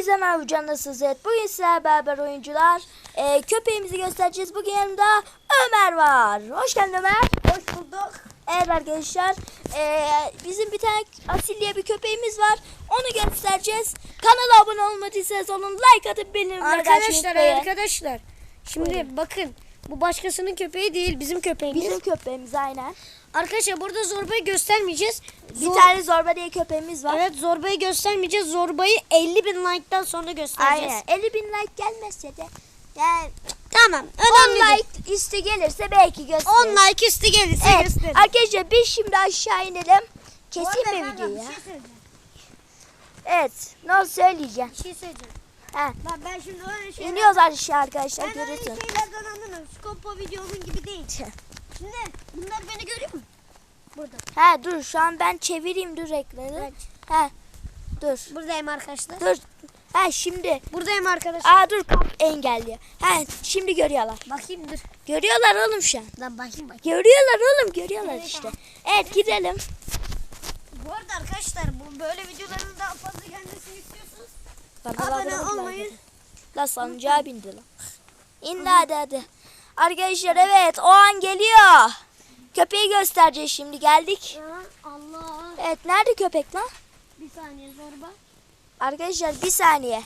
Hepinize merhaba canlısınız. Evet, bugün sizlerle beraber oyuncular e, köpeğimizi göstereceğiz. Bugün yanımda Ömer var. Hoş geldin Ömer. Hoş bulduk. Evet arkadaşlar e, bizim bir tane Asil diye bir köpeğimiz var. Onu göstereceğiz. Kanala abone olmadıysanız onun like atıp bildirimleri Arkadaşlar arkadaşlar. Şimdi bakın bu başkasının köpeği değil bizim köpeğimiz. Bizim köpeğimiz aynen. Arkadaşlar burada zorbayı göstermeyeceğiz. Bir Zor- tane zorba diye köpeğimiz var. Evet zorbayı göstermeyeceğiz. Zorbayı 50 bin like'dan sonra göstereceğiz. Aynen. 50 bin like gelmezse de yani Tamam. 10 Önemli değil. like isti gelirse belki 10 gösteririz. like üstü gelirse Evet gösteririz. arkadaşlar biz şimdi aşağı inelim. Keseyim mi videoyu ya? Evet ne söyleyeceğim. Bir şey söyleyeceğim. Ha. Bak ben şimdi öyle şeyler... İniyoruz aşağı arkadaşlar Ben öyle görürsün. şeylerden anlamıyorum. Skopo videonun gibi değil. Şimdi bunlar beni görüyor mu? Burada. Ha dur şu an ben çevireyim dur ekranı. Ha dur Buradayım arkadaşlar. dur. Ha şimdi. Buradayım arkadaşlar. Aa dur kap engelliyor. Ha şimdi görüyorlar. Bakayım dur. Görüyorlar oğlum şu an. Lan bakayım bak. Görüyorlar oğlum görüyorlar Evet, işte. tamam. Evet gidelim. Bu arada arkadaşlar bu böyle videoların daha fazla gelmesini istiyorsanız Bana abone olmayı. La sancağa bindi lan. İndi hadi hadi. Arkadaşlar evet o an geliyor. Köpeği göstereceğiz şimdi geldik. Ya Allah. Evet nerede köpek lan? Bir saniye zorba. Arkadaşlar bir saniye.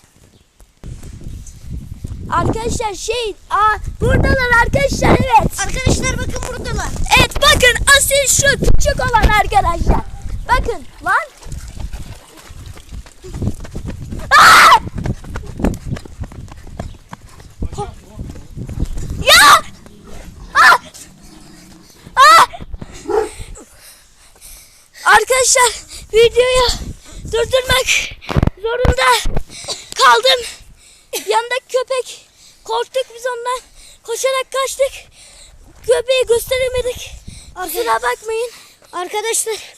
Arkadaşlar şey aa buradalar arkadaşlar evet. Arkadaşlar bakın buradalar. Evet bakın asil şu küçük olan arkadaşlar. Bakın lan. Aa! Ya! Aa! Aa! Arkadaşlar videoyu durdurmak zorunda kaldım. Yanındaki köpek korktuk biz ondan. Koşarak kaçtık. Köpeği gösteremedik. Kusura bakmayın. Arkadaşlar.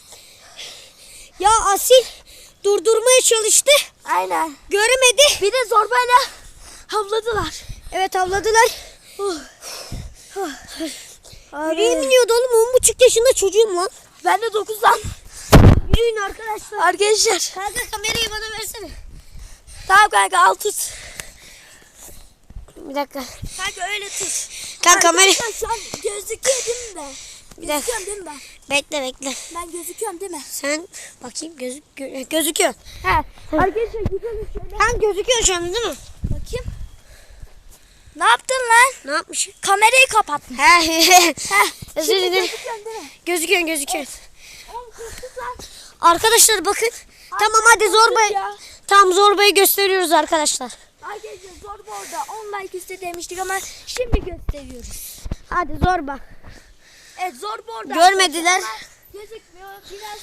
Ya Asil durdurmaya çalıştı. Aynen. Göremedi. Bir de zorbayla havladılar. Evet avladılar. Abi. Yüreğim iniyordu oğlum. 10,5 yaşında çocuğum lan. Ben de 9'dan. Yürüyün arkadaşlar. Arkadaşlar. Kanka kamerayı bana versene. Tamam kanka al tut. Bir dakika. Kanka öyle tut. Kanka kamera. Şu an gözüküyor değil mi ben? Bir dakika. Gözüküyorum değil mi ben? Bekle bekle. Ben gözüküyorum değil mi? Sen bakayım gözük gö- gözüküyor. He. Arkadaşlar gidelim şöyle. Sen gözüküyor şu an değil mi? Bakayım. Ne yaptın lan? Ne yapmışım? Kamerayı kapattın. He. Heh. Özür dilerim. gözüküyorsun değil mi? Gözüküyor gözüküyor. Oğlum korktuk lan. Arkadaşlar bakın. Tamam hadi zorbayı. Tam zorbayı gösteriyoruz arkadaşlar. Arkadaşlar zorba orada 10 like iste demiştik ama şimdi gösteriyoruz. Hadi zorba. Evet zorba orada. Görmediler. Gözükmüyor. Biraz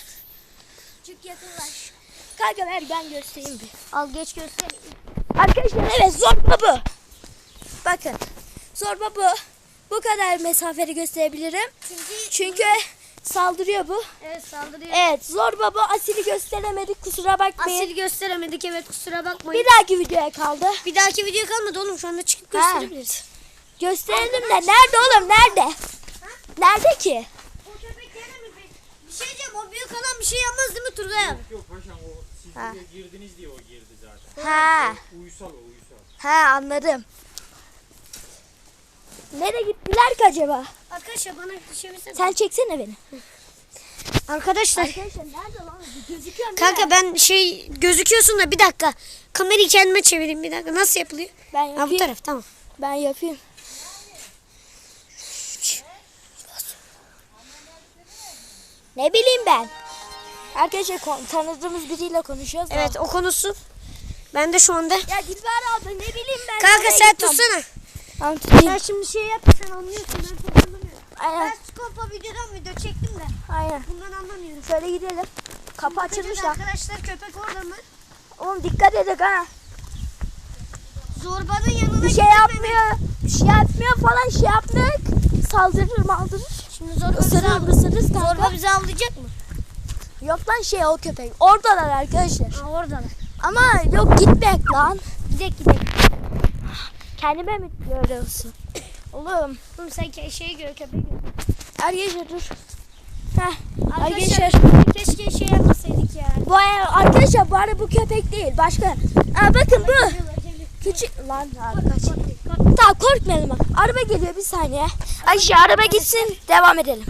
çık yakınlaş. Kanka ver ben göstereyim bir. Al geç göster. Arkadaşlar evet zorba bu. Bakın. Zorba bu. Bu kadar mesafeli gösterebilirim. Çünkü Çünkü saldırıyor bu. evet saldırıyor. Evet zorba bu. Asili gösteremedik kusura bakmayın. Asil gösteremedik evet kusura bakmayın. Bir dahaki videoya kaldı. Bir dahaki video kalmadı oğlum şu anda çıkıp Ha. gösterebiliriz. Gösterelim de nerede oğlum nerede? Nerede ki? O köpek yere mi? Bir şey diyeceğim o büyük adam bir şey yapmaz değil mi Turgay abi? Yok paşam o siz Ha. buraya girdiniz diye o girdi zaten. Ha. Uysal o uysal. Ha anladım. Nereye gittiler ki acaba? Arkadaşlar bana versene. Sen çeksene beni. Arkadaşlar. Arkadaşlar nerede lan? Gözüküyor mu? Kanka ben şey gözüküyorsun da bir dakika. Kamerayı kendime çevireyim bir dakika. Nasıl yapılıyor? Ben Ha bu yapayım. taraf tamam. Ben yapayım. Ne bileyim ben. Arkadaşlar tanıdığımız biriyle konuşuyoruz. Evet o konusu. Ben de şu anda. Ya Dilber abla ne bileyim ben. Kanka sen gitmem. tutsana. Tutayım. Sen şimdi şey yap sen anlıyorsun ben çok anlamıyorum. Aynen. Ben Skopa videodan video çektim de Aynen. bundan anlamıyorum. Şöyle gidelim. Kapı açılmış Bakacağız da. Arkadaşlar köpek orada mı? Oğlum dikkat edin ha. Zorbanın yanına Bir şey yapmıyor. Bir şey yapmıyor falan şey yaptık. Saldırır maldırır. Şimdi zorba Isırır mısırız kanka. zorba bizi avlayacak mı? Yok lan şey o köpek. Oradalar arkadaşlar. Ha oradalar. Ama yok gitmek lan. Gidelim gidelim. Kendime mi görüyorsun? Oğlum. Oğlum sen ke- şeyi gör köpeği gör. Arkadaşlar dur. Heh. Arkadaşlar Arkadaşlar. keşke şey yapmasın. gitseydik ya. Bu arkadaşlar bu arada bu köpek değil. Başka. Aa, bakın bu. Küçük lan kaç. Tamam korkmayalım. Araba geliyor bir saniye. Ayşe araba gitsin devam edelim.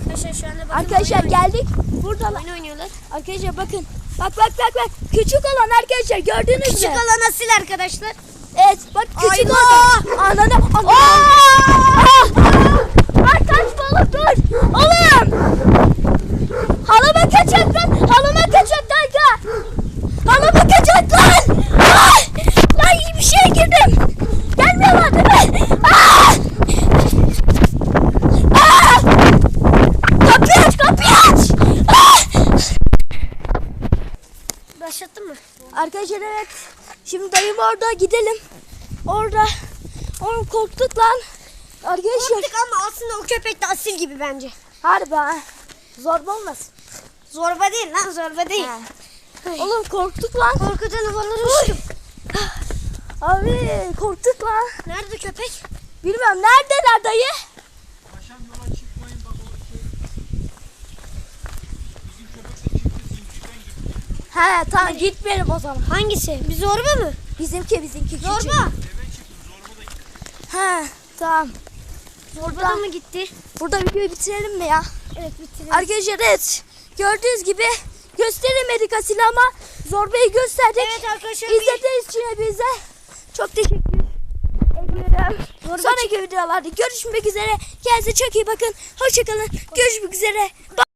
Arkadaşlar şu anda bakın Arkadaşlar geldik. Burada oyun oynuyorlar. Arkadaşlar bakın. Bak bak bak bak. Küçük olan arkadaşlar gördünüz Küçük mü? alan asil arkadaşlar. Evet bak küçük olan. Ananı. Aa! Bak kaç balık dur. Oğlum. Halama kaçak lan. Halama kaçak kanka. Halama kaçak lan. Ay! Lan iyi bir şeye girdim. Gelmiyorlar değil mi? Aa! Aa! Kapıyı aç kapıyı aç. Aa! Başlattın mı? Arkadaşlar evet. Şimdi dayım orada gidelim. Orada. Oğlum korktuk lan. Arkadaşlar. Korktuk ama aslında o köpek de asil gibi bence. Harbi ha. Zorba olmasın. Zorba değil lan zorba değil. Oğlum korktuk lan. Korkudan havalara uçtum. Abi korktuk lan. Nerede köpek? Bilmiyorum neredeler dayı? Akşam yola çıkmayın bak o şey. Bizim köpek de çıktı zincirden gitti. He tamam gitmeyelim o zaman. Hangisi? Bir zorba mı? Bizimki bizimki küçük. Zorba. He tamam. Zorba da mı gitti? Burada videoyu bitirelim mi ya? Evet bitirelim. Arkadaşlar evet. Gördüğünüz gibi gösteremedik asil ama zorbayı gösterdik. Evet arkadaşlar İzlediğiniz için hepinize çok teşekkür ediyorum. Sonraki videolarda görüşmek üzere. Kendinize çok iyi bakın. Hoşçakalın. Görüşmek üzere. Bye.